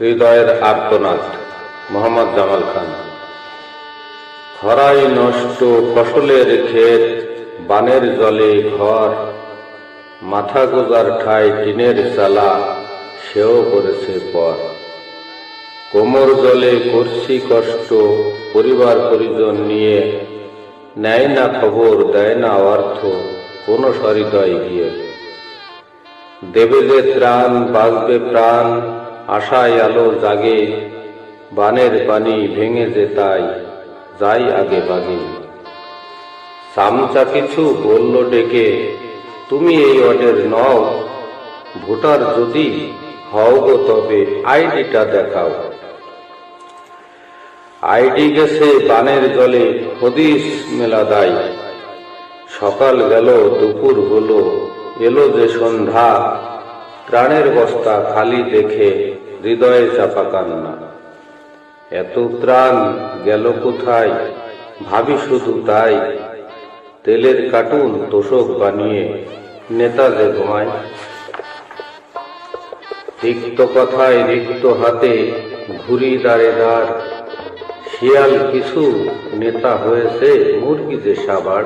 হৃদয়ের আর্তনাদ, মোহাম্মদ জামাল খান। খরাই নষ্ট ফসলের ক্ষেত, বানের জলে ঘর, মাথা গোজার ঠাই টিনের চালা, সেও করেছে পর। কোমর জলে করছি কষ্ট, পরিবার পরিজন নিয়ে, নেয় না খবর, দেয় না অর্থ, কোন সহৃদয় গিয়ে। দেবে যে ত্রাণ, বাঁচবে প্রাণ আশায় আলো জাগে, বানের পানি ভেঙে যে তাই, যাই আগে বাগে। সামচা কিছু বলল ডেকে, তুমি এই অর্ডের নও, ভোটার যদি হও গো তবে আইডিটা দেখাও। আইডি গেছে বানের জলে হদিস মেলা দায়। সকাল গেল, দুপুর হলো, এলো যে সন্ধ্যা প্রাণের বস্তা খালি দেখে হৃদয়ে চাপা কান্না। এত ত্রাণ গেল কোথায়? ভাবি শুধু তাই। তেলের কার্টুন তোষক বানিয়ে নেতা যে ঘুমায়। তিক্ত কথায় রিক্ত হাতে ঘুরি দাঁড়ে দাঁড় শিয়াল কিছু নেতা হয়েছে মুরগি যে সাবার